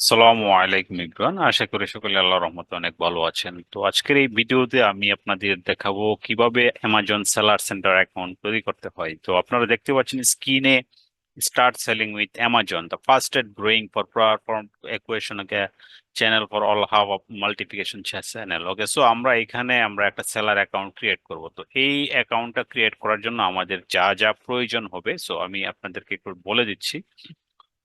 সালামু আলাইকুম ইব্রান আশা করি সকলে আল্লাহ রহমতে অনেক ভালো আছেন। তো আজকের এই ভিডিওতে আমি আপনাদের দেখাবো কীভাবে অ্যামাজন সেলার সেন্টার অ্যাকাউন্ট তৈরি করতে হয়। তো আপনারা দেখতে পাচ্ছেন স্ক্রিনে start selling with Amazon the fastest growing for platform equation channel for all hub of multiplication channel okay so আমরা এখানে আমরা একটা সেলার অ্যাকাউন্ট ক্রিয়েট করব। তো এই অ্যাকাউন্টটা ক্রিয়েট করার জন্য আমাদের যা যা প্রয়োজন হবে সো আমি আপনাদেরকে একটু বলে দিচ্ছি।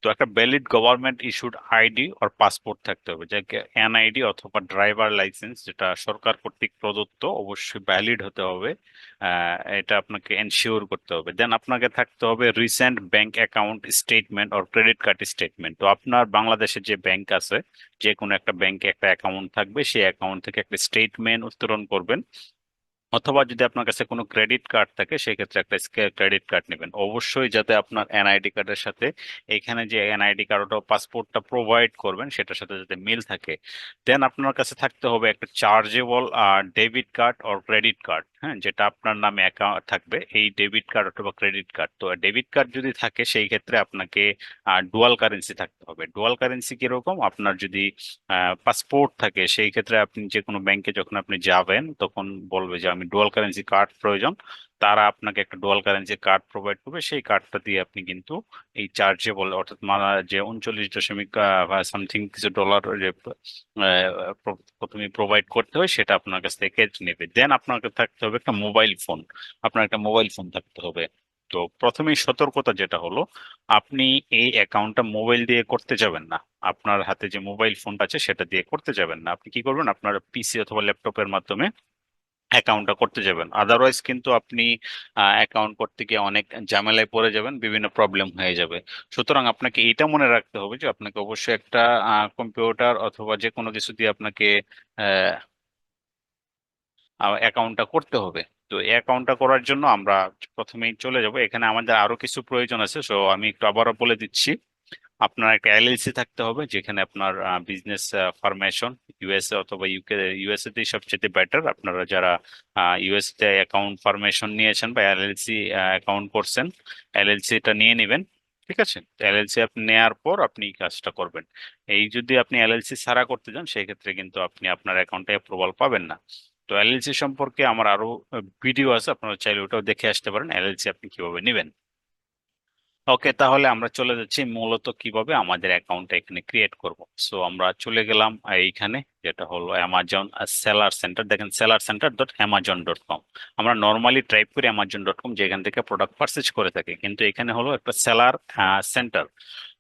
তো একটা ভ্যালিড গভর্নমেন্ট ইস্যুড আইডি আর পাসপোর্ট থাকতে হবে, যাকে এনআইডি অথবা ড্রাইভার লাইসেন্স যেটা সরকার কর্তৃক প্রদত্ত অবশ্যই ভ্যালিড হতে হবে এটা আপনাকে এনশিওর করতে হবে। দেন আপনাকে থাকতে হবে recent bank account statement or credit card statement তো আপনার বাংলাদেশে যে ব্যাংক আছে যে কোনো একটা ব্যাংকে একটা অ্যাকাউন্ট থাকবে, সেই অ্যাকাউন্ট থেকে একটা স্টেটমেন্ট উত্তোলন করবেন। অথবা যদি আপনার কাছে কোনো ক্রেডিট কার্ড থাকে, সেক্ষেত্রে একটা ক্রেডিট কার্ড নেবেন। অবশ্যই যাতে আপনার এনআইডি কার্ডের সাথে এখানে যে এনআইডি কার্ড ও পাসপোর্টটা প্রোভাইড করবেন, সেটার সাথে যাতে মিল থাকে। দেন আপনার কাছে থাকতে হবে একটা chargeable debit card or credit card হ্যাঁ যেটা আপনার নামে অ্যাকাউন্ট থাকবে, এই ডেবিট কার্ড অথবা ক্রেডিট কার্ড তো ডেবিট কার্ড যদি থাকে, সেই ক্ষেত্রে আপনাকে ডুয়াল কারেন্সি থাকতে হবে। ডুয়াল কারেন্সি কীরকম? আপনার যদি পাসপোর্ট থাকে, সেই ক্ষেত্রে আপনি যে কোনো ব্যাংকে যখন আপনি যাবেন, তখন বলবে যে, আমি ডুয়াল কারেন্সি কার্ড প্রয়োজন। তারা আপনাকে একটা ডুয়াল কারেন্সি কার্ড প্রোভাইড করবে, সেই কার্ডটা দিয়ে আপনি কিন্তু এই চার্জেবল অর্থাৎ যে উনচল্লিশ দশমিক সামথিং কিছু ডলার যে প্রথমে প্রোভাইড করতে হয় সেটা আপনার কাছ থেকে নেবে। দেন আপনাকে থাকতে হবে একটা মোবাইল ফোন আপনার একটা মোবাইল ফোন থাকতে হবে। তো প্রথমেই সতর্কতা যেটা হলো, আপনি এই অ্যাকাউন্টটা মোবাইল দিয়ে করতে যাবেন না। আপনার হাতে যে মোবাইল ফোনটা আছে সেটা দিয়ে করতে যাবেন না। আপনি কি করবেন? আপনার পিসি অথবা ল্যাপটপের মাধ্যমে অ্যাকাউন্টটা করতে যাবেন। আদারওয়াইজ কিন্তু আপনি অ্যাকাউন্ট করতে গিয়ে অনেক ঝামেলায় পড়ে যাবেন, বিভিন্ন প্রবলেম হয়ে যাবে। সুতরাং আপনাকে এটা মনে রাখতে হবে যে আপনাকে অবশ্যই একটা কম্পিউটার অথবা যে কোনো কিছু দিয়ে আপনাকে অ্যাকাউন্টটা করতে হবে। তো এই অ্যাকাউন্টটা করার জন্য আমরা প্রথমেই চলে যাব। এখানে আমাদের আরও কিছু প্রয়োজন আছে সো আমি একটু আবারও বলে দিচ্ছি। আপনার একটা এলএলসি থাকতে হবে, যেখানে আপনার বিজনেস ফরমেশন ইউএসএ অথবা ইউকে ইউএসএ তেই সবচেয়ে বেটার আপনারা যারা ইউএস তে অ্যাকাউন্ট ফরমেশন নিয়েছেন বা এলএলসি অ্যাকাউন্ট করছেন এলএলসি টা নিয়ে নেবেন, ঠিক আছে? এলএলসি আপনি নেয়ার পর আপনি কাজটা করবেন। এই যদি আপনি এলএলসি ছাড়া করতে যান সেই ক্ষেত্রে কিন্তু আপনি আপনার অ্যাকাউন্টে অ্যাপ্রুভাল পাবেন না। তো এলএলসি সম্পর্কে আমার আরও ভিডিও আছে, আপনারা চাইলে ওটাও দেখে আসতে পারেন। এলএলসি আপনি কীভাবে নেবেন? ওকে তাহলে আমরা চলে যাচ্ছি মূলত কীভাবে আমাদের অ্যাকাউন্টটা এখানে ক্রিয়েট করব। সো আমরা চলে গেলাম এইখানে। যেটা হলো অ্যামাজন সেলার সেন্টার দেখেন seller centre dot Amazon dot com আমরা নর্মালি টাইপ করি অ্যামাজন ডট কম যেখান থেকে প্রোডাক্ট পারচেজ করে থাকি। কিন্তু এখানে হলো একটা সেলার সেন্টার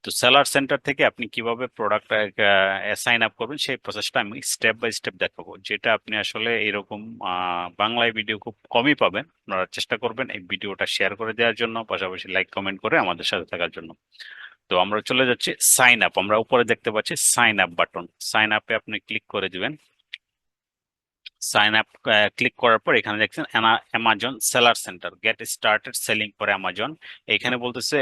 তো সেলার সেন্টার থেকে আপনি কীভাবে প্রোডাক্ট সাইন আপ করবেন, সেই প্রসেসটা আমি স্টেপ বাই স্টেপ দেখাবো। যেটা আপনি আসলে এরকম বাংলায় ভিডিও খুব কমই পাবেন। আপনারা চেষ্টা করবেন এই ভিডিওটা শেয়ার করে দেওয়ার জন্য, পাশাপাশি লাইক কমেন্ট করে আমাদের সাথে থাকার জন্য। তো আমরা চলে যাচ্ছি সাইন আপ আমরা উপরে দেখতে পাচ্ছি সাইন আপ বাটন সাইন আপে আপনি ক্লিক করে দিবেন। সাইন আপ ক্লিক করার পর এখানে দেখছেন Amazon seller centre get started selling for Amazon এখানে বলতেছে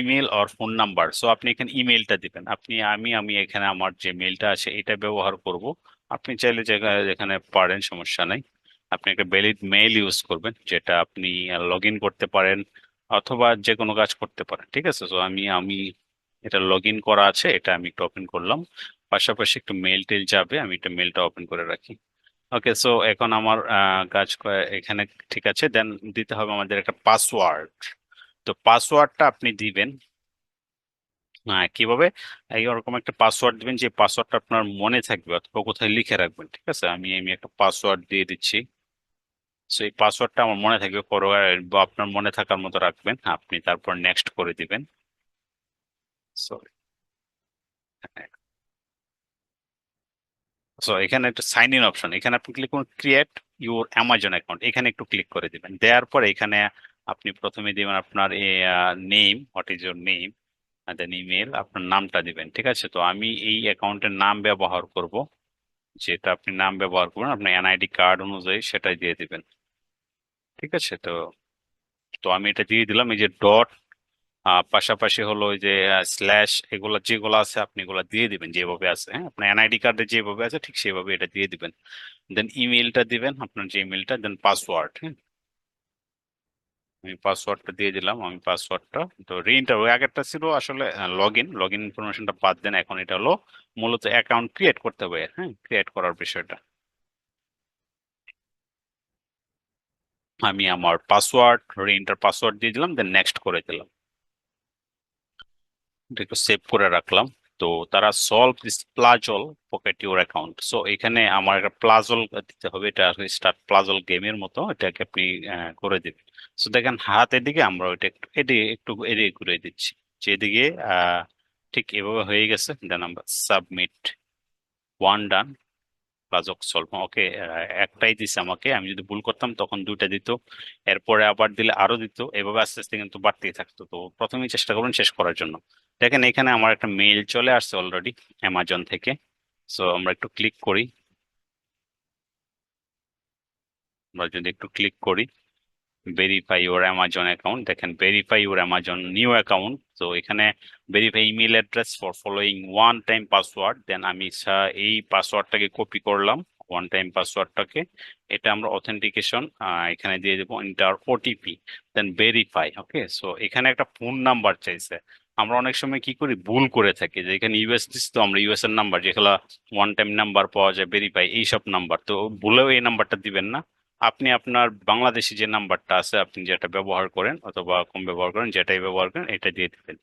email or phone number so আপনি এখানে ইমেলটা দিবেন। আপনি, আমি আমি এখানে আমার যে মেলটা আছে এটা ব্যবহার করব। আপনি চাইলে যেখানে পারেন সমস্যা নাই। আপনি একটা ভ্যালিড মেইল ইউজ করবেন, যেটা আপনি লগ করতে পারেন। অথবা যে কোনো কাজ করতে পারেন, ঠিক আছে? তো আমি আমি এটা লগ ইন করা আছে, এটা আমি একটু ওপেন করলাম। পাশাপাশি একটু মেল টেল যাবে, আমি এটা মেলটা ওপেন করে রাখি। ওকে সো এখন আমার কাজ এখানে ঠিক আছে। দেন দিতে হবে আমাদের একটা পাসওয়ার্ড তো পাসওয়ার্ডটা আপনি দিবেন। হ্যাঁ কীভাবে? এইরকম একটা পাসওয়ার্ড দিবেন যে পাসওয়ার্ডটা আপনার মনে থাকবে অথবা কোথায় লিখে রাখবেন, ঠিক আছে? আমি আমি একটা পাসওয়ার্ড দিয়ে দিচ্ছি। সো এই পাসওয়ার্ডটা আমার মনে থাকবে পরোয়ার বা আপনার মনে থাকার মতো রাখবেন। আপনি তারপর নেক্সট করে দিবেন। সরি সো এখানে একটা সাইন ইন অপশন এখানে আপনি ক্লিক করুন ক্রিয়েট ইউর অ্যামাজন অ্যাকাউন্ট এখানে একটু ক্লিক করে দিবেন। দেওয়ার পর এখানে আপনি প্রথমে দিবেন আপনার name what is your name then email আপনার নামটা দিবেন। ঠিক আছে? তো আমি এই অ্যাকাউন্টের নাম ব্যবহার করব। যেটা আপনি নাম ব্যবহার করবেন, আপনার এনআইডি কার্ড অনুযায়ী সেটাই দিয়ে দিবেন। ঠিক আছে, তো তো আমি এটা দিয়ে দিলাম। এই যে ডট পাশাপাশি হলো ওই যে স্ল্যাশ এগুলো যেগুলো আছে আপনি এগুলো দিয়ে দিবেন, যেভাবে আছে হ্যাঁ? আপনার এনআইডি কার্ডে যেভাবে আছে, ঠিক সেভাবে এটা দিয়ে দিবেন। দেন ইমেলটা দিবেন, আপনার যে ইমেলটা দেন পাসওয়ার্ড হ্যাঁ? আমি পাসওয়ার্ডটা দিয়ে দিলাম, আমি পাসওয়ার্ডটা তো রিইন্টার ওই আগেরটা ছিল আসলে লগ ইন লগ ইন ইনফরমেশনটা বাদ দেন, এখন এটা হলো মূলত অ্যাকাউন্ট ক্রিয়েট করতে হবে হ্যাঁ? ক্রিয়েট করার বিষয়টা। আমি আমার পাসওয়ার্ড রিইন্টার পাসওয়ার্ড দিয়ে দিলাম দেন নেক্সট করে দিলাম। একটু সেভ করে রাখলাম। তো তারা solve this puzzle pocket your account so এখানে আমার একটা প্লাজল দিতে হবে, এটা স্টার্ট প্লাজল গেমের মতো, এটাকে আপনি করে দেবেন। সো দেখেন হাতের দিকে আমরা ওইটা একটু এদিকে একটু এদিকে ঘুরে দিচ্ছি। যেদিকে ঠিক এভাবে হয়ে গেছে দেন আমরা submit one done puzzle solve okay একটাই দিছে আমাকে, আমি যদি ভুল করতাম তখন দুইটা দিত, এরপরে আবার দিলে আরও দিত, এভাবে আস্তে আস্তে কিন্তু বাড়তেই থাকতো। তো প্রথমেই চেষ্টা করুন শেষ করার জন্য। দেখেন এখানে আমার একটা মেইল চলে আসছে অলরেডি অ্যামাজন থেকে। সো আমরা একটু ক্লিক করি। আমরা যদি একটু ক্লিক করি। ভেরিফাই ইউর অ্যামাজন অ্যাকাউন্ট দেখেন verify your Amazon new account তো এখানে verify email address for following one time password then আমি এই পাসওয়ার্ডটাকে কপি করলাম ওয়ান টাইম পাসওয়ার্ডটাকে এটা আমরা অথেন্টিকেশন এখানে দিয়ে দেবো enter OTP then verify okay so এখানে একটা ফোন নাম্বার চাইছে। আমরা অনেক সময় কি করি? ভুল করে থাকি। যে এখানে ইউএস তো আমরা ইউএস এর নাম্বার যেগুলো ওয়ান টাইম নাম্বার পাওয়া যায় ভেরিফাই এইসব নাম্বার তো ভুলেও এই নাম্বারটা দিবেন না। আপনি আপনার বাংলাদেশি যে নাম্বারটা আছে, আপনি যেটা ব্যবহার করেন অথবা কম ব্যবহার করেন, যেটাই ব্যবহার করেন, এটা দিয়ে দেবেন।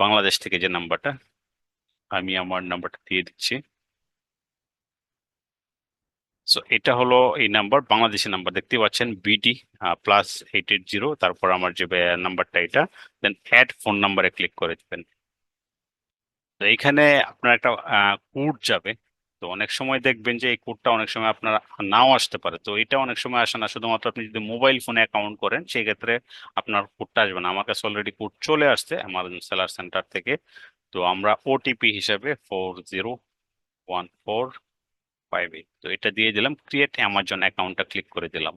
বাংলাদেশ থেকে যে নাম্বারটা, আমি আমার নাম্বারটা দিয়ে দিচ্ছি। সো এটা হলো এই নাম্বার, বাংলাদেশি নাম্বার। দেখতে পাচ্ছেন BD plus eight eight zero তারপর আমার যে নাম্বারটা এটা দেন অ্যাড ফোন নাম্বারে ক্লিক করে দেবেন। তো এখানে আপনার একটা কোড যাবে। তো অনেক সময় দেখবেন যে এই কোডটা অনেক সময় আপনার নাও আসতে পারে। তো এটা অনেক সময় আসে না। শুধুমাত্র আপনি যদি মোবাইল ফোনে অ্যাকাউন্ট করেন সেই ক্ষেত্রে আপনার কোডটা আসবে না। আমার কাছে অলরেডি কোড চলে আসছে অ্যামাজন সেলার সেন্টার থেকে। তো আমরা ওটিপি হিসাবে four zero one four five eight তো এটা দিয়ে দিলাম। ক্রিয়েট অ্যামাজন অ্যাকাউন্টটা ক্লিক করে দিলাম।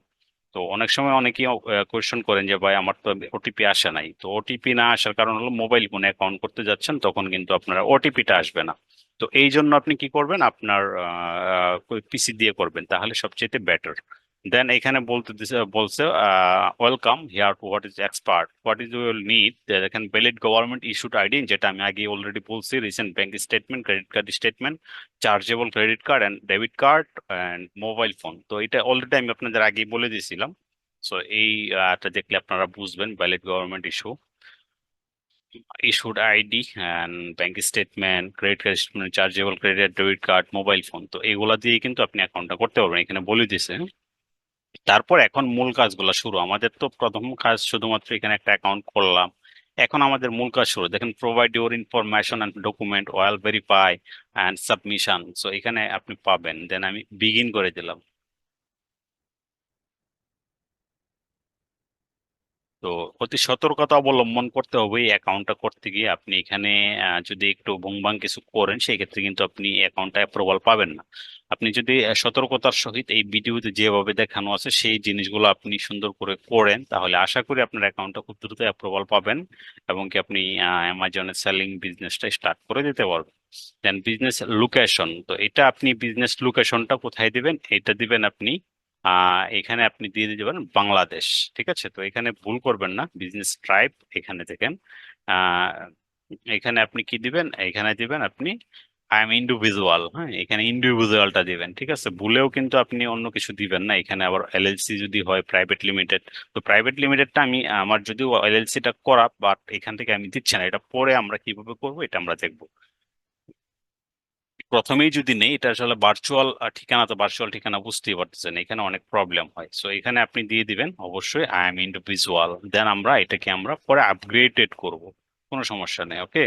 তো অনেক সময় অনেকেই কোয়েশ্চেন করেন যে, ভাই, আমার তো ওটিপি আসে নাই। তো ওটিপি না আসার কারণ হলো মোবাইল ফোনে অ্যাকাউন্ট করতে যাচ্ছেন, তখন কিন্তু আপনার ওটিপিটা আসবে না। তো এই জন্য আপনি কি করবেন? আপনার পিসি দিয়ে করবেন, তাহলে সবচেয়ে বেটার দেন এখানে বলতে বলছে welcome here to what is expert what is your need দেখেন ভ্যালিড গভর্নমেন্ট ইস্যুড আইডি যেটা আমি আগে অলরেডি বলছি recent bank statement credit card statement chargeable credit card and debit card and mobile phone তো এটা অলরেডি আমি আপনাদের আগেই বলে দিয়েছিলাম। সো এই আহ, দেখলে আপনারা বুঝবেন valid government issue issued ID and bank statement credit card statement, chargeable credit, debit card, mobile phone তো এগুলা দিয়ে কিন্তু আপনি অ্যাকাউন্টটা করতে পারবেন। এখানে বলে দিছে তারপর এখন মূল কাজগুলো শুরু। আমাদের তো প্রথম কাজ শুধুমাত্র এখানে একটা অ্যাকাউন্ট করলাম। এখন আমাদের মূল কাজ শুরু। দেখেন provide your information and document well verify and submission so এখানে আপনি পাবেন। দেন আমি বিগিন করে দিলাম। তো অতি সতর্কতা অবলম্বন করতে হবে এই অ্যাকাউন্টটা করতে গিয়ে। আপনি এখানে যদি একটু ভুংভাং কিছু করেন সেই ক্ষেত্রে কিন্তু আপনি অ্যাকাউন্টটা অ্যাপ্রুভাল পাবেন না। আপনি যদি সতর্কতার সহিত এই ভিডিওতে যেভাবে দেখানো আছে, সেই জিনিসগুলো আপনি সুন্দর করে করেন, তাহলে আশা করি আপনার অ্যাকাউন্টটা খুব দ্রুত অ্যাপ্রুভাল পাবেন এবং কি আপনি অ্যামাজনের সেলিং বিজনেসটা স্টার্ট করে দিতে পারবেন। দেন বিজনেস লোকেশন তো এটা আপনি বিজনেস লোকেশনটা কোথায় দিবেন? এটা দিবেন আপনি এখানে আপনি দিয়ে দিতে পারেন বাংলাদেশ, ঠিক আছে? তো এখানে ভুল করবেন না বিজনেস ট্রাইব এখানে দেখেন। এখানে আপনি কি দিবেন? এখানে দিবেন আপনি আই এম ইন্ডিভিজুয়াল হ্যাঁ? এখানে ইন্ডিভিজুয়ালটা দিবেন, ঠিক আছে? ভুলেও কিন্তু আপনি অন্য কিছু দিবেন না। এখানে আবার এলএলসি যদি হয় প্রাইভেট লিমিটেড তো প্রাইভেট লিমিটেডটা আমি, আমার যদিও এলএলসিটা করা বাট এখান থেকে আমি দিচ্ছি না। এটা পরে আমরা কীভাবে করব, এটা আমরা দেখব। প্রথমেই যদি নেই, এটা আসলে ভার্চুয়াল ঠিকানা তো ভার্চুয়াল ঠিকানা বুঝতেই পারতেছেন, এখানে অনেক প্রবলেম হয়। সো এখানে আপনি দিয়ে দিবেন, অবশ্যই আই এম ইন্ডিভিজুয়াল দেন আমরা এটাকে আমরা পরে আপগ্রেডেড করব, কোনো সমস্যা নেই ওকে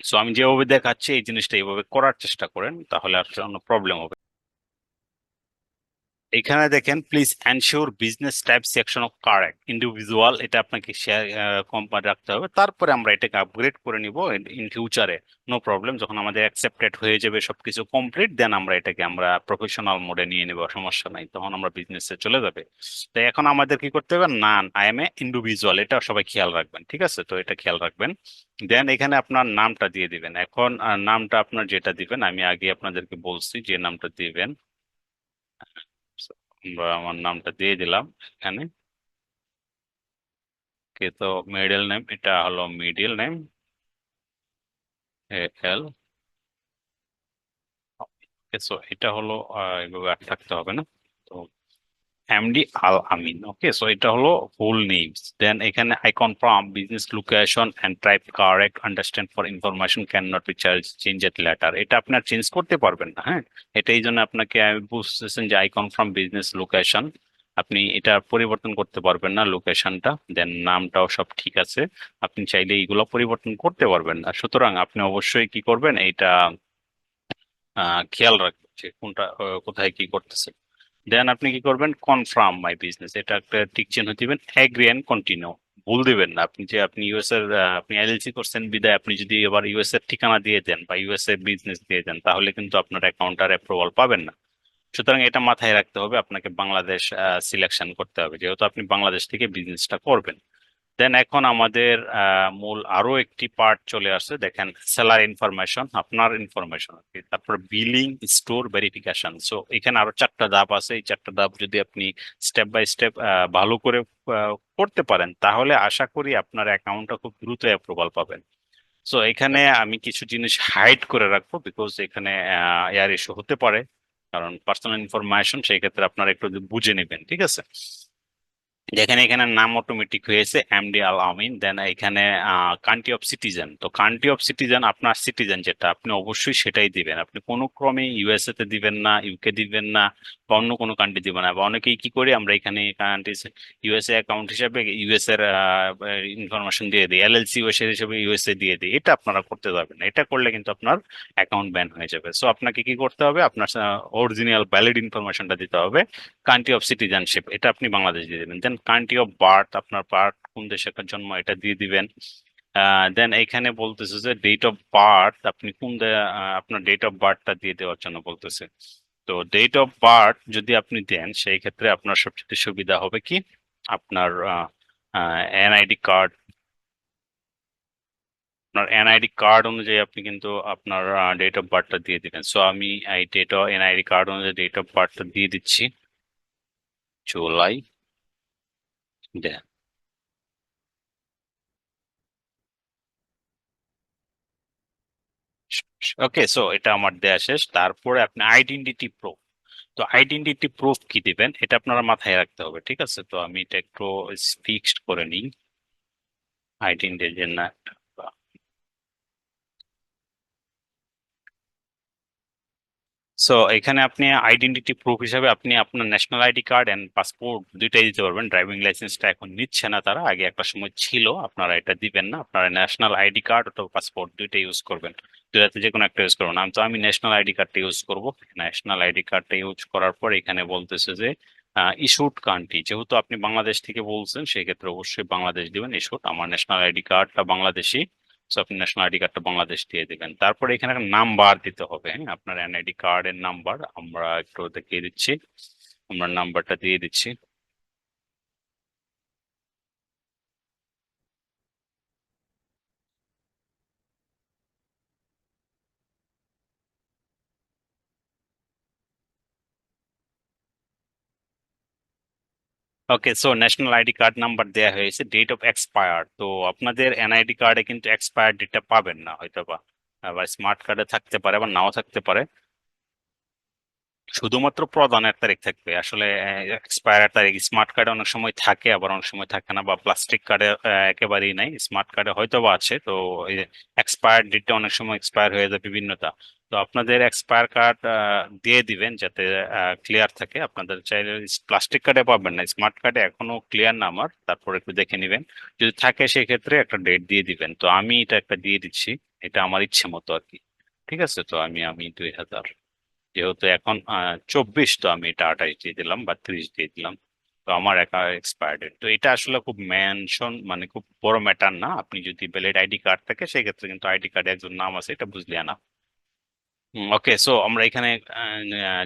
সো আমি যেভাবে দেখাচ্ছি, এই জিনিসটা এইভাবে করার চেষ্টা করেন, তাহলে আর কোনো প্রবলেম হবে এখানে দেখেন please ensure business type section of correct individual এটা আপনাকে শেয়ার কোম্পানি রাখতে হবে। তারপরে আমরা এটাকে আপগ্রেড করে নিব ইন ফিউচারে নো প্রবলেম যখন আমাদের অ্যাকসেপ্টেড হয়ে যাবে সবকিছু কমপ্লিট দেন আমরা এটাকে আমরা প্রফেশনাল মোডে নিয়ে নেব, সমস্যা নাই। তখন আমরা বিজনেসে চলে যাবে। তো এখন আমাদের কি করতে হবে? None I am a individual এটা সবাই খেয়াল রাখবেন, ঠিক আছে? তো এটা খেয়াল রাখবেন। দেন এখানে আপনার নামটা দিয়ে দিবেন। এখন নামটা আপনার যেটা দিবেন, আমি আগে আপনাদেরকে বলছি যে নামটা দিবেন। আমরা আমার নামটা দিয়ে দিলাম এখানে ওকে তো মিডল নেম এটা হলো মিডল নেম এল এটা হলো এভাবে থাকতে হবে না। তো এমডি আল আমিন ওকে সো এটা হলো ফুল নেমস দেন এখানে I confirm business location and type correct understand for information can not be charge change at later এটা আপনার চেঞ্জ করতে পারবেন না হ্যাঁ? এটা এই জন্য আপনাকে বুঝতেছেন যে আই কনফার্ম বিজনেস লোকেশন আপনি এটা পরিবর্তন করতে পারবেন না লোকেশনটা দেন নামটাও সব ঠিক আছে। আপনি চাইলে এইগুলো পরিবর্তন করতে পারবেন না। সুতরাং আপনি অবশ্যই কি করবেন, এইটা খেয়াল রাখবেন যে কোনটা কোথায় কি করতেছে। দেন আপনি কি করবেন? কনফার্ম মাই বিজনেস এটা একটা টিক চিহ্ন দিবেন। অ্যাগ্রি অ্যান্ড কন্টিনিউ ভুল দিবেন না। আপনি যে আপনি ইউএস এর আপনি এলএলসি করছেন, বিদায়। আপনি যদি এবার ইউএস এর ঠিকানা দিয়ে দেন বা ইউএস এর বিজনেস দিয়ে দেন, তাহলে কিন্তু আপনার অ্যাকাউন্ট আর অ্যাপ্রুভাল পাবেন না। সুতরাং এটা মাথায় রাখতে হবে। আপনাকে বাংলাদেশ সিলেকশন করতে হবে। যেহেতু আপনি বাংলাদেশ থেকে বিজনেসটা করবেন। দেন এখন আমাদের মূল আরও একটি পার্ট চলে আসছে। দেখেন সেলার ইনফরমেশন আপনার ইনফরমেশন তারপর বিলিং স্টোর ভেরিফিকেশন সো এখানে আরও চারটা ধাপ আছে। এই চারটা ধাপ যদি আপনি স্টেপ বাই স্টেপ ভালো করে করতে পারেন, তাহলে আশা করি আপনার অ্যাকাউন্টটা খুব দ্রুত অ্যাপ্রুভাল পাবেন। সো এখানে আমি কিছু জিনিস হাইড করে রাখব বিকজ এখানে এয়ার ইস্যু হতে পারে। কারণ পার্সোনাল ইনফরমেশন সেই ক্ষেত্রে আপনারা একটু বুঝে নেবেন, ঠিক আছে? যেখানে এখানে নাম অটোমেটিক হয়েছে এমডি আল আমিন দেন এখানে কান্ট্রি অফ সিটিজেন তো কান্ট্রি অফ সিটিজেন আপনার সিটিজেন যেটা, আপনি অবশ্যই সেটাই দিবেন। আপনি কোনো ক্রমে ইউএসএ তে দিবেন না ইউকে দিবেন না, বা অন্য কোনো কান্ট্রি দিবেন না। বা অনেকেই কি করি, আমরা এখানে কান্ট্রি ইউএসএ অ্যাকাউন্ট হিসাবে ইউএস এর ইনফরমেশন দিয়ে দিই। এল এলএলসি ইউএসএ হিসেবে ইউএসএ দিয়ে দিই। এটা আপনারা করতে যাবেন না। এটা করলে কিন্তু আপনার অ্যাকাউন্ট ব্যান হয়ে যাবে। সো আপনাকে কি করতে হবে? আপনার অরিজিনাল ভ্যালিড ইনফরমেশনটা দিতে হবে। কান্ট্রি অফ সিটিজেনশিপ এটা আপনি বাংলাদেশ দিয়ে দিবেন। দেন কান্ট্রি অফ বার্থ আপনার বার্থ কোন দেশে জন্ম, এটা দিয়ে দিবেন। দেন এখানে বলতেছে যে ডেট অফ বার্থ আপনি কোন আপনার ডেট অফ বার্থটা দিয়ে দেওয়ার জন্য বলতেছে। তো ডেট অফ বার্থ যদি আপনি দেন, সেই ক্ষেত্রে আপনার সবচেয়ে সুবিধা হবে কি? আপনার এনআইডি কার্ড আপনার এনআইডি কার্ড অনুযায়ী আপনি কিন্তু আপনার ডেট অফ বার্থটা দিয়ে দিবেন। সো আমি এই ডেট অফ এনআইডি কার্ড অনুযায়ী ডেট অফ বার্থটা দিয়ে দিচ্ছি। জুলাই দেন ওকে সো এটা আমার দেয়া শেষ। তারপরে আপনি আইডেন্টিটি প্রুফ তো আইডেন্টিটি প্রুফ কি দিবেন? এটা আপনারা মাথায় রাখতে হবে, ঠিক আছে? তো আমি এটা একটু ফিক্সড করে নিই। আইডেন্টিটি না সো এখানে আপনি আইডেন্টিটি প্রুফ হিসাবে আপনি আপনার national ID card and passport দুইটাই দিতে পারবেন। ড্রাইভিং লাইসেন্সটা এখন নিচ্ছে না তারা। আগে একটা সময় ছিল, আপনারা এটা দিবেন না। আপনারা ন্যাশনাল আইডি কার্ড অথবা পাসপোর্ট দুইটাই ইউজ করবেন। দুটাতে যে কোনো একটা ইউজ করবেন। আমি তো, আমি ন্যাশনাল আইডি কার্ডটা ইউজ করব। ন্যাশনাল আইডি কার্ডটা ইউজ করার পর এখানে বলতেছে যে ইস্যুড কান্ট্রি যেহেতু আপনি বাংলাদেশ থেকে বলছেন সেই ক্ষেত্রে অবশ্যই বাংলাদেশ দিবেন ইস্যুড আমার ন্যাশনাল আইডি কার্ডটা বাংলাদেশি। সো আপনি ন্যাশনাল আইডি কার্ডটা বাংলাদেশ দিয়ে দেবেন। তারপরে এখানে একটা নাম্বার দিতে হবে হ্যাঁ? আপনার এনআইডি কার্ডের নাম্বার আমরা একটু দেখিয়ে দিচ্ছি। আমরা নাম্বারটা দিয়ে দিচ্ছি। Okay so national ID card number দেয়া হয়েছে ডেট অফ এক্সপায়ার তো আপনাদের এনআইডি কার্ডে কিন্তু এক্সপায়ার ডেটটা পাবেন না হয়তো বা আবার স্মার্ট কার্ডে থাকতে পারে আবার নাও থাকতে পারে। শুধুমাত্র প্রদানের তারিখ থাকবে। আসলে এক্সপায়ার তারিখ স্মার্ট কার্ডে অনেক সময় থাকে, আবার অনেক সময় থাকে না, বা প্লাস্টিক কার্ডে একেবারেই নাই। স্মার্ট কার্ডে হয়তো বা আছে, তো এক্সপায়ার ডেটটা অনেক সময় এক্সপায়ার হয়ে যায় বিভিন্নতা। তো আপনাদের এক্সপায়ার কার্ড দিয়ে দিবেন যাতে ক্লিয়ার থাকে। আপনাদের চাইলে প্লাস্টিক কার্ডে পাবেন না স্মার্ট কার্ডে এখনও ক্লিয়ার না আমার, তারপর একটু দেখে নেবেন। যদি থাকে সেক্ষেত্রে একটা ডেট দিয়ে দিবেন। তো আমি এটা একটা দিয়ে দিচ্ছি, এটা আমার ইচ্ছে মতো আর কি। ঠিক আছে? তো আমি আমি দুই হাজার, যেহেতু এখন চব্বিশ, তো আমি এটা আঠাইশ দিয়ে দিলাম বা ত্রিশ দিয়ে দিলাম। তো আমার একা এক্সপায়ার ডেট তো এটা আসলে খুব মেনশন মানে খুব বড় ম্যাটার না। আপনি যদি ভ্যালিড আইডি কার্ড থাকে, সেক্ষেত্রে কিন্তু আইডি কার্ডে একজন নাম আছে, এটা বুঝলি না ওকে, সো আমরা এখানে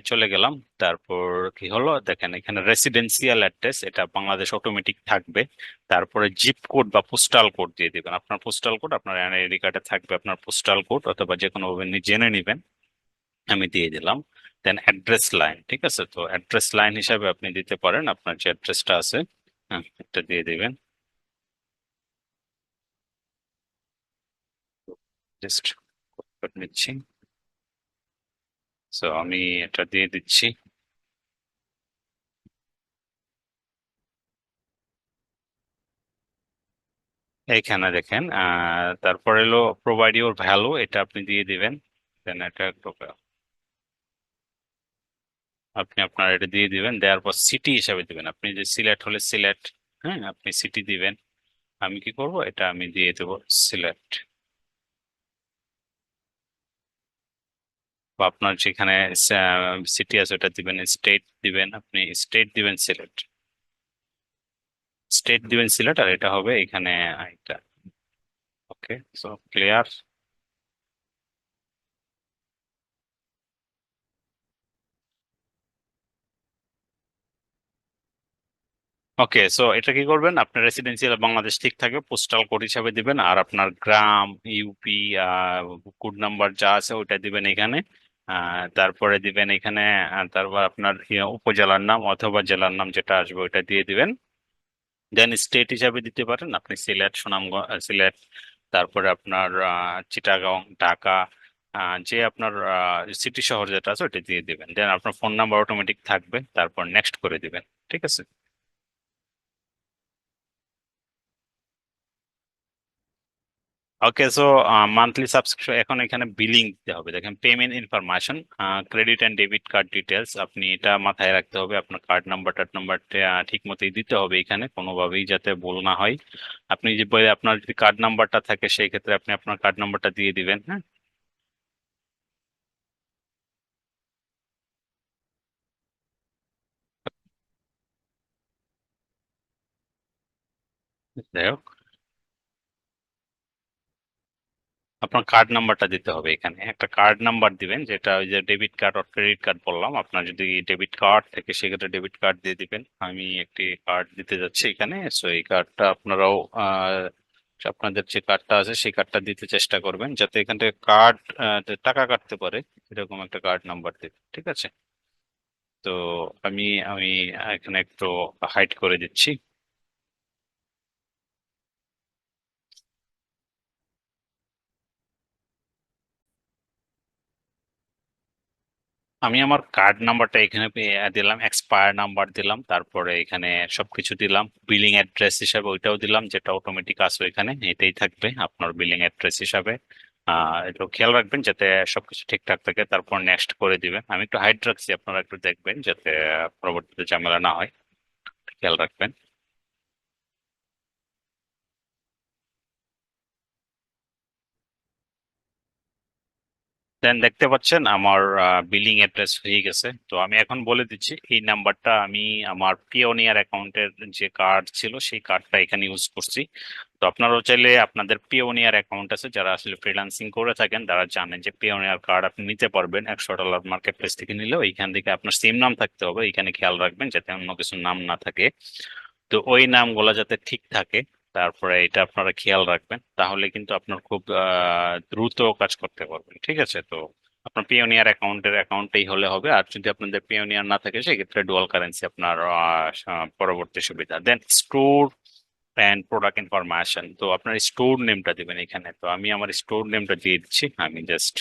চলে গেলাম। তারপর কি হলো? দেখেন, এখানে রেসিডেন্সিয়াল অ্যাড্রেস এটা বাংলাদেশ অটোমেটিক থাকবে। তারপরে জিপ কোড বা পোস্টাল কোড দিয়ে দেবেন। আপনার পোস্টাল কোড আপনার আইডি কার্ডে থাকবে আপনার পোস্টাল কোড অথবা যে কোনোভাবে জেনে নেবেন, আমি দিয়ে দিলাম। দেন অ্যাড্রেস লাইন ঠিক আছে? তো অ্যাড্রেস লাইন হিসাবে আপনি দিতে পারেন। আপনার যে অ্যাড্রেসটা আছে হ্যাঁ এটা দিয়ে দেবেন। জাস্ট নিচ্ছি। সো আমি এটা দিয়ে দিচ্ছি। এইখানে দেখেন তারপরে হলো প্রোভাইড ইউর ভ্যালু এটা আপনি দিয়ে দিবেন। দেন এটা আপনি আপনার এটা দিয়ে দিবেন। দেওয়ার পর সিটি হিসাবে দিবেন। আপনি যে সিলেক্ট হলে সিলেক্ট হ্যাঁ আপনি সিটি দিবেন। আমি কি করব? এটা আমি দিয়ে দেবো সিলেক্ট বা আপনার যেখানে সিটি আছে ওটা দিবেন স্টেট দিবেন, আপনি স্টেট দিবেন সিলেক্ট স্টেট দিবেন সিলেট আর এটা হবে এখানে এটা okay so clear okay so এটা কি করবেন? আপনার রেসিডেন্সিয়াল বাংলাদেশ ঠিক থাকে পোস্টাল কোড হিসাবে দিবেন, আর আপনার গ্রাম ইউপি কোড নাম্বার যা আছে ওইটা দিবেন এখানে। তারপরে দিবেন এখানে তারপর আপনার ইয়ে, উপজেলার নাম অথবা জেলার নাম যেটা আসবে ওইটা দিয়ে দিবেন। দেন স্টেট হিসাবে দিতে পারেন। আপনি সিলেট সুনামগঞ্জ সিলেট তারপরে আপনার চিটাগাং ঢাকা যে আপনার সিটি শহর যেটা আছে ওইটা দিয়ে দিবেন। দেন আপনার ফোন নাম্বার অটোমেটিক থাকবে। তারপর নেক্সট করে দিবেন। ঠিক আছে? ওকে সো মান্থলি সাবস্ক্রিপশন এখন এখানে বিলিং দিতে হবে। দেখেন payment information credit and debit card details আপনি এটা মাথায় রাখতে হবে। আপনার কার্ড নাম্বার টার্ড নাম্বারটা ঠিক মতোই দিতে হবে এখানে, কোনোভাবেই যাতে ভুল না হয়। আপনি যে আপনার যদি কার্ড নাম্বারটা থাকে, সেই ক্ষেত্রে আপনি আপনার কার্ড নাম্বারটা দিয়ে দিবেন হ্যাঁ? যাই হোক। আপনার কার্ড নাম্বারটা দিতে হবে এখানে। একটা কার্ড নাম্বার দিবেন, যেটা ওই যে ডেবিট কার্ড আর ক্রেডিট কার্ড বললাম। আপনার যদি ডেবিট কার্ড থেকে, সেক্ষেত্রে ডেবিট কার্ড দিয়ে দিবেন। আমি একটি কার্ড দিতে যাচ্ছি এখানে। সো এই কার্ডটা আপনারাও আপনাদের যে কার্ডটা আছে, সেই কার্ডটা দিতে চেষ্টা করবেন, যাতে এখান থেকে কার্ড টাকা কাটতে পারে। এরকম একটা কার্ড নাম্বার দিবেন, ঠিক আছে? তো আমি আমি, এখানে একটু হাইড করে দিচ্ছি। আমি আমার কার্ড নাম্বারটা এখানে দিলাম এক্সপায়ার নাম্বার দিলাম, তারপরে এখানে সবকিছু দিলাম। বিলিং অ্যাড্রেস হিসাবে ওইটাও দিলাম, যেটা অটোমেটিক আসবে এখানে এটাই থাকবে আপনার বিলিং অ্যাড্রেস হিসাবে। একটু খেয়াল রাখবেন যাতে সবকিছু ঠিকঠাক থাকে, তারপর নেক্সট করে দিবেন। আমি একটু হাইড রাখছি, আপনারা একটু দেখবেন যাতে পরবর্তীতে ঝামেলা না হয়। খেয়াল রাখবেন। দেন দেখতে পাচ্ছেন আমার বিলিং অ্যাড্রেস হয়ে গেছে। তো আমি এখন বলে দিচ্ছি, এই নাম্বারটা আমি আমার পিওনিয়ার অ্যাকাউন্টের যে কার্ড ছিল, সেই কার্ডটা এখানে ইউজ করছি। তো আপনারাও চাইলে আপনাদের পিওনিয়ার অ্যাকাউন্ট আছে, যারা আসলে ফ্রিল্যান্সিং করে থাকেন, তারা জানেন যে পিওনিয়ার কার্ড আপনি নিতে পারবেন। একশো ডলার মার্কেট প্লেস থেকে নিলেও এইখান থেকে আপনার সেম নাম থাকতে হবে। এখানে খেয়াল রাখবেন, যাতে অন্য কিছু নাম না থাকে। তো ওই নামগুলো যাতে ঠিক থাকে। তারপরে এটা আপনারা খেয়াল রাখবেন, তাহলে কিন্তু আপনার খুব দ্রুত কাজ করতে পারবেন, ঠিক আছে? তো আপনার পিওনিয়ার অ্যাকাউন্টের অ্যাকাউন্টেই হলে হবে, আর যদি আপনাদের পিওনিয়ার না থাকে, সেক্ষেত্রে ডুয়াল কারেন্সি আপনার পরবর্তী সুবিধা। Then store and product information তো আপনার স্টোর নেমটা দিবেন এখানে। তো আমি আমার স্টোর নেমটা দিয়ে দিচ্ছি, আমি জাস্ট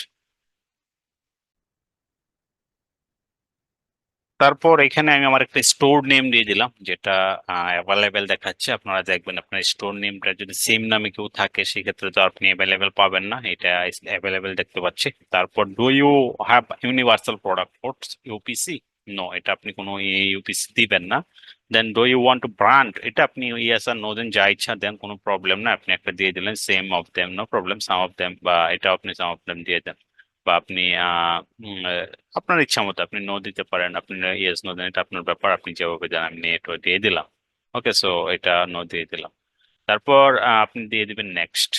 তারপর এখানে আমি আমার একটা স্টোর নেম দিয়ে দিলাম, যেটা অ্যাভেলেবেল দেখাচ্ছে। আপনারা দেখবেন আপনার স্টোর নেমটা যদি সেম নামে কেউ থাকে, সেক্ষেত্রে তো আপনি অ্যাভেলেবেল পাবেন না। এটা অ্যাভেলেবেল দেখতে পাচ্ছি। তারপর do you have universal product code UPC no এটা আপনি কোনো ইউপিসি দিবেন না। Then do you want to brand এটা আপনি ইয়েস আর নো দেন যা ইচ্ছা দেন, কোনো প্রবলেম না। আপনি একটা দিয়ে দিলেন same of them no problem some of them বা এটা আপনি সাম অফ দেম দিয়ে দেন। বা আপনি আপনার ইচ্ছা মতো আপনি নো দিতে পারেন, আপনি ইয়েস নো দেন, এটা আপনার ব্যাপার, আপনি যেভাবে দেন, আমি নেট দিয়ে দিলাম। ওকে সো এটা নো দিয়ে দিলাম। তারপর আপনি দিয়ে দিবেন নেক্সট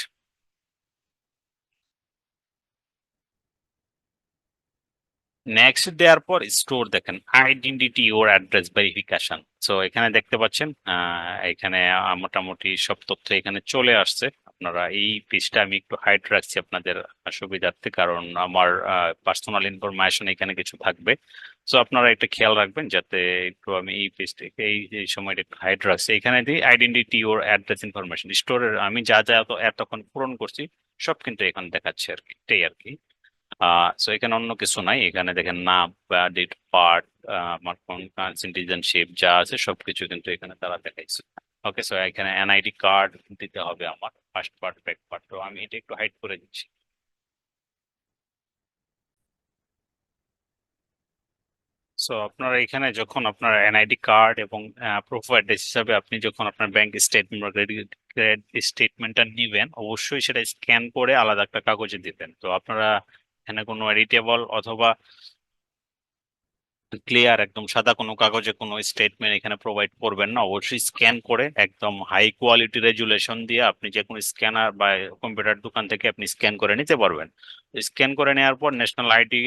নেক্সট দেওয়ার পর স্টোর দেখেন identity or address verification so এখানে দেখতে পাচ্ছেন এখানে মোটামুটি সব তথ্য এখানে চলে আসছে। আপনারা এই পেজটা আমি একটু হাইড রাখছি আপনাদের সুবিধার্থে, কারণ আমার পার্সোনাল ইনফরমেশন এখানে কিছু থাকবে। সো আপনারা একটা খেয়াল রাখবেন যাতে একটু আমি এই পেজটাকে এই এই সময়টা একটু হাইড রাখছি। এখানে দিই আইডেন্টিটি ওর অ্যাড্রেস ইনফরমেশন স্টোরের আমি যা যা এত- এতক্ষণ পূরণ করছি, সব কিন্তু এখানে দেখাচ্ছে আর কি, এটাই আর কি। সো এখানে অন্য কিছু নাই। এখানে দেখেন নাম ডেট পার্ট আমার কোন সিটিজেনশিপ যা আছে, সবকিছু কিন্তু এখানে তারা দেখাইছে। ওকে সো এখানে এনআইডি কার্ড দিতে হবে আমার ফার্স্ট পার্ট ব্যাক পার্ট তো আমি এটা একটু হাইড করে দিচ্ছি। সো আপনার এখানে যখন আপনার এনআইডি কার্ড এবং প্রুফ অ্যাড্রেস হিসাবে আপনি যখন আপনার ব্যাংক স্টেটমেন্ট ক্রেডিট স্টেটমেন্টটা নিবেন, অবশ্যই সেটা স্ক্যান করে আলাদা একটা কাগজে দিবেন। তো আপনারা এখানে কোনো এডিটেবল অথবা ক্লিয়ার একদম সাদা কোনো কাগজে কোনো স্টেটমেন্ট এখানে প্রোভাইড করবেন না। অবশ্যই স্ক্যান করে একদম হাই কোয়ালিটি রেজুলেশন দিয়ে আপনি যে কোনো স্ক্যানার বা কম্পিউটার দোকান থেকে আপনি স্ক্যান করে নিতে পারবেন। স্ক্যান করে নেওয়ার পর national ID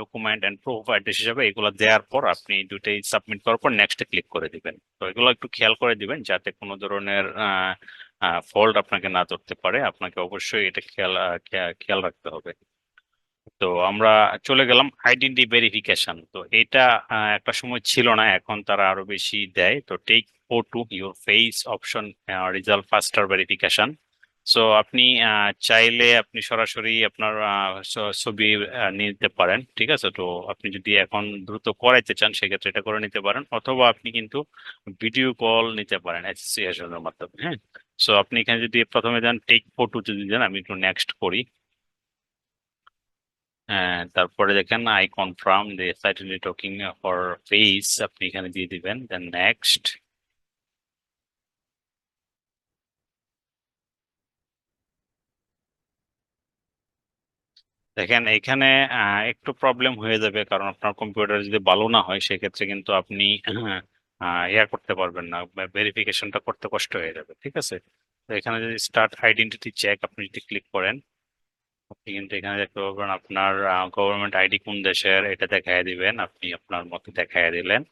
document and proof address হিসাবে এগুলো দেওয়ার পর আপনি দুটোই সাবমিট করার পর নেক্সটে ক্লিক করে দিবেন। তো এগুলো একটু খেয়াল করে দিবেন যাতে কোনো ধরনের ফল্ট আপনাকে না ধরতে পারে। আপনাকে অবশ্যই এটা খেয়াল খেয়াল রাখতে হবে। তো আমরা চলে গেলাম আইডেন্টি ভেরিফিকেশন তো এটা একটা সময় ছিল না, এখন তারা আরও বেশি দেয়। তো take photo your face option result faster verification so আপনি চাইলে আপনি সরাসরি আপনার ছবি নিতে পারেন, ঠিক আছে? তো আপনি যদি এখন দ্রুত করাইতে চান, সেক্ষেত্রে এটা করে নিতে পারেন। অথবা আপনি কিন্তু ভিডিও কল নিতে পারেন অ্যাসোসিয়েশনের মাধ্যমে হ্যাঁ? সো আপনি এখানে যদি প্রথমে যান টেক ফটো যদি যান আমি একটু নেক্সট করি। তারপরে দেখেন I confirm talking for face আপনি এখানে দিয়ে দিবেন দেন নেক্সট দেখেন এখানে একটু প্রবলেম হয়ে যাবে, কারণ আপনার কম্পিউটার যদি ভালো না হয়, সেক্ষেত্রে কিন্তু আপনি ইয়া করতে পারবেন না ভেরিফিকেশনটা করতে কষ্ট হয়ে যাবে, ঠিক আছে? তো এখানে যদি স্টার্ট আইডেন্টিটি চেক আপনি যদি ক্লিক করেন আপনি কিন্তু এখানে দেখতে পারবেন আপনার গভর্নমেন্ট আইডি কোন দেশের এটা দেখায় দিবেন। আপনি আপনার মতো দেখায় দিলেন।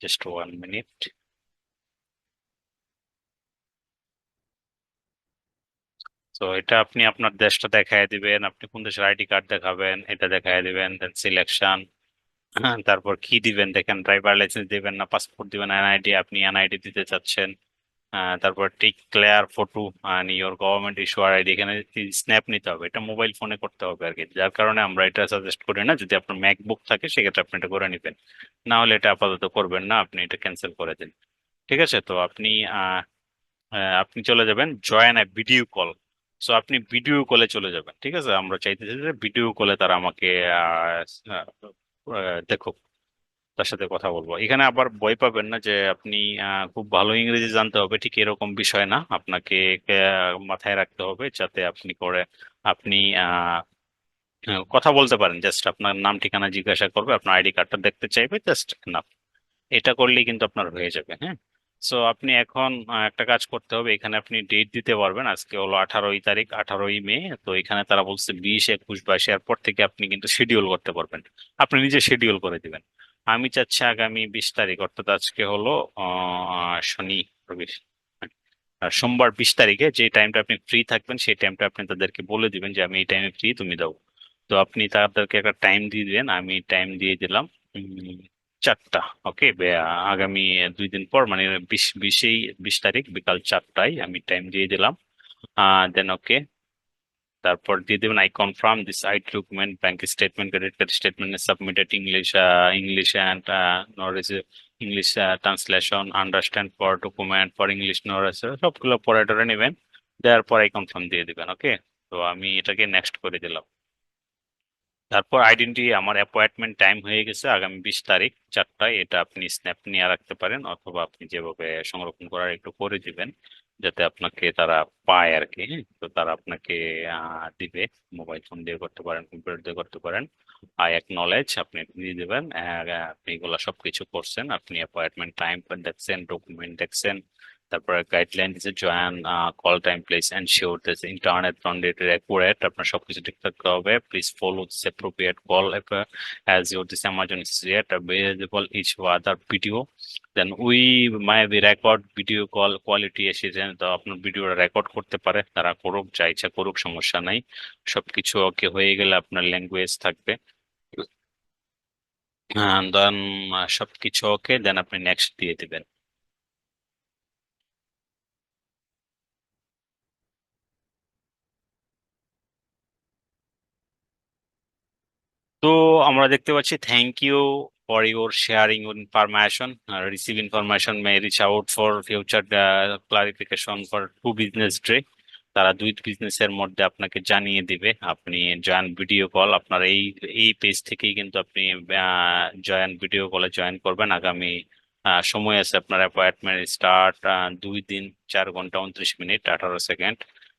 জাস্ট ওয়ান মিনিট তো এটা আপনি আপনার দেশটা দেখায় দিবেন। আপনি কোন দেশের আইডি কার্ড দেখাবেন, এটা দেখায় দিবেন। দেন সিলেকশন তারপর কি দিবেন দেখেন ড্রাইভার লাইসেন্স দিবেন না পাসপোর্ট দিবেন এনআইডি আপনি এনআইডি দিতে চাচ্ছেন। তারপর tick clear photo and your government issue R ID এখানে স্ন্যাপ নিতে হবে। এটা মোবাইল ফোনে করতে হবে আর কি। যার কারণে আমরা এটা সাজেস্ট করি না, যদি আপনার ম্যাকবুক থাকে, সেক্ষেত্রে আপনি এটা করে নেবেন। না হলে এটা আপাতত করবেন না, আপনি এটা ক্যান্সেল করে দিন। ঠিক আছে? তো আপনি আপনি চলে যাবেন join a video call so আপনি ভিডিও কলে চলে যাবেন। ঠিক আছে? আমরা চাইতেছি যে ভিডিও কলে তারা আমাকে দেখুক। তার সাথে কথা বলব। এখানে আবার ভয় পাবেন না যে আপনি খুব ভালো ইংরেজি জানতে হবে, ঠিক এরকম বিষয় না। আপনাকে মাথায় রাখতে হবে যাতে আপনি করে, আপনি কথা বলতে পারেন। জাস্ট আপনার নাম, ঠিকানা জিজ্ঞাসা করবে, আপনার আইডি কার্ডটা দেখতে চাইবে, জাস্ট না এটা করলেই কিন্তু আপনার হয়ে যাবে হ্যাঁ। সো আপনি এখন একটা কাজ করতে হবে, এখানে আপনি ডেট দিতে পারবেন। আজকে হলো আঠারোই তারিখ, আঠারোই মে, তো এখানে তারা বলছে বিশ, একুশ, বাইশ, এরপর থেকে আপনি কিন্তু শিডিউল করতে পারবেন। আপনি নিজে শিডিউল করে দিবেন। আমি চাচ্ছি আগামী বিশ তারিখ, অর্থাৎ আজকে হলো শনি রবি আর সোমবার বিশ তারিখে যে টাইমটা আপনি ফ্রি থাকবেন, সেই টাইমটা আপনি তাদেরকে বলে দিবেন যে, আমি এই টাইমে ফ্রি তুমি দাও। তো আপনি তাদেরকে একটা টাইম দিয়ে দিবেন, আমি টাইম দিয়ে দিলাম চারটা ওকে আগামী দুই দিন পর মানে বিশ, বিশেই বিশ তারিখ, বিকাল চারটায় আমি টাইম দিয়ে দিলাম। দেন ওকে তারপর দিয়ে দেবেন I confirm this I document bank statement credit card statement submitted English English and nor English translation understand for document for English nor সবগুলো পরে টরে নেবেন। দেওয়ার পর আই কনফার্ম দিয়ে দেবেন ওকে তো আমি এটাকে নেক্সট করে দিলাম। তারপর আইডেন্টি আমার অ্যাপয়েন্টমেন্ট টাইম হয়ে গেছে আগামী বিশ তারিখ চারটায়। এটা আপনি স্ন্যাপ নিয়ে রাখতে পারেন, অথবা আপনি যেভাবে সংরক্ষণ করার একটু করে দিবেন। যাতে আপনাকে তারা পায় আর কি হ্যাঁ? তো তারা আপনাকে দিবে মোবাইল ফোন দিয়ে করতে পারেন, কম্পিউটার দিয়ে করতে পারেন আই নলেজ আপনি দিয়ে দেবেন আপনি এগুলো সবকিছু করছেন, আপনি অ্যাপয়েন্টমেন্ট টাইম দেখছেন ডকুমেন্ট দেখছেন তারপরে গাইডলাইন দিচ্ছে join call time place ensure this internet conducted accurate আপনার সবকিছু ঠিক থাকতে হবে। Please follow this appropriate call as your this emergency yet available each other video. Then we may be record video call, quality এসেছেন তো আপনার video record করতে পারে। তারা করুক, যা ইচ্ছা করুক, সমস্যা নাই। সবকিছু ওকে হয়ে গেলে আপনার ল্যাঙ্গুয়েজ থাকবে। দেন সবকিছু ওকে দেন আপনি নেক্সট দিয়ে দিবেন। তো আমরা দেখতে পাচ্ছি thank you for your sharing information receive information may reach out for future clarification for two business day তারা দুই বিজনেসের মধ্যে আপনাকে জানিয়ে দিবে। আপনি জয়েন ভিডিও কল আপনার এই এই পেজ থেকেই কিন্তু আপনি জয়েন ভিডিও কলে জয়েন করবেন। আগামী সময় আছে আপনার অ্যাপয়েন্টমেন্ট স্টার্ট দুই দিন, চার ঘণ্টা, উনত্রিশ মিনিট, আঠারো সেকেন্ড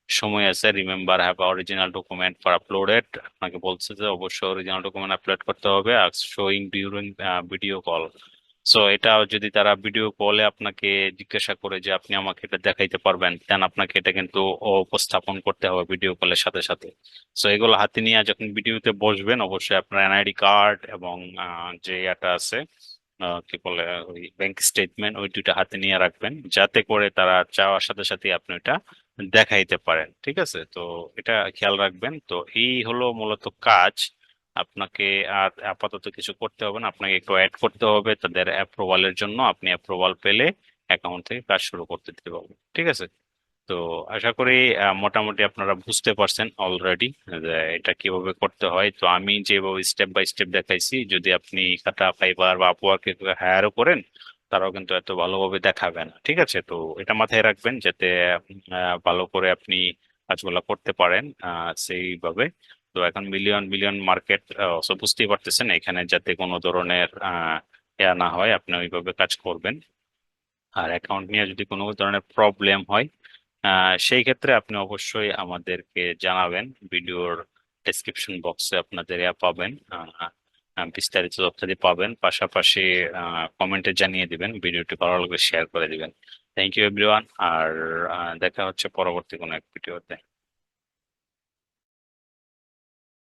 সময় আছে remember have original document for uploaded আপনাকে বলছে যে অবশ্যই অরিজিনাল ডকুমেন্ট আপলোড করতে হবে, আর showing during video call so এটা যদি তারা ভিডিও কলে আপনাকে জিজ্ঞাসা করে যে আপনি আমাকে এটা দেখাইতে পারবেন দেন আপনাকে এটা কিন্তু উপস্থাপন করতে হবে ভিডিও কলের সাথে সাথে। সো এগুলো হাতে নিয়ে যখন ভিডিওতে বসবেন, অবশ্যই আপনার এনআইডি কার্ড এবং যে এটা আছে কি বলে, ওই ব্যাংক স্টেটমেন্ট ওই দুইটা হাতে নিয়ে রাখবেন, যাতে করে তারা চাওয়ার সাথে সাথে আপনি এটা দেখাইতে পারেন, ঠিক আছে? তো এটা খেয়াল রাখবেন। তো এই হলো মূলত কাজ। আপনাকে আর আপাতত কিছু করতে হবে না, আপনাকে একটু অ্যাড করতে হবে তাদের অ্যাপ্রুভালের জন্য। আপনি অ্যাপ্রুভাল পেলে অ্যাকাউন্ট থেকে কাজ শুরু করতে দিতে পারবেন, ঠিক আছে? তো আশা করি মোটামুটি আপনারা বুঝতে পারছেন অলরেডি এটা কীভাবে করতে হয়। তো আমি যেভাবে স্টেপ বাই স্টেপ দেখাইছি, যদি আপনি কাটা ফাইবার বা আপওয়ার্কে হায়ারও করেন, তারাও কিন্তু এত ভালোভাবে দেখাবে না, ঠিক আছে? তো এটা মাথায় রাখবেন যাতে ভালো করে আপনি কাজগুলো করতে পারেন সেইভাবে। তো এখন মিলিয়ন মিলিয়ন মার্কেট বুঝতেই পারতেছেন, এখানে যাতে কোনো ধরনের ইয়া না হয়, আপনি ওইভাবে কাজ করবেন। আর অ্যাকাউন্ট নিয়ে যদি কোনো ধরনের প্রবলেম হয় সেই ক্ষেত্রে আপনি অবশ্যই আমাদেরকে জানাবেন। ভিডিওর ডেসক্রিপশন বক্সে আপনাদের ইয়া পাবেন। বিস্তারিত তথ্যাদি পাবেন। পাশাপাশি কমেন্টে জানিয়ে দিবেন, ভিডিওটি ভালো লাগলে শেয়ার করে দিবেন। থ্যাংক ইউ এভরিওয়ান আর দেখা হচ্ছে পরবর্তী কোনো এক ভিডিওতে।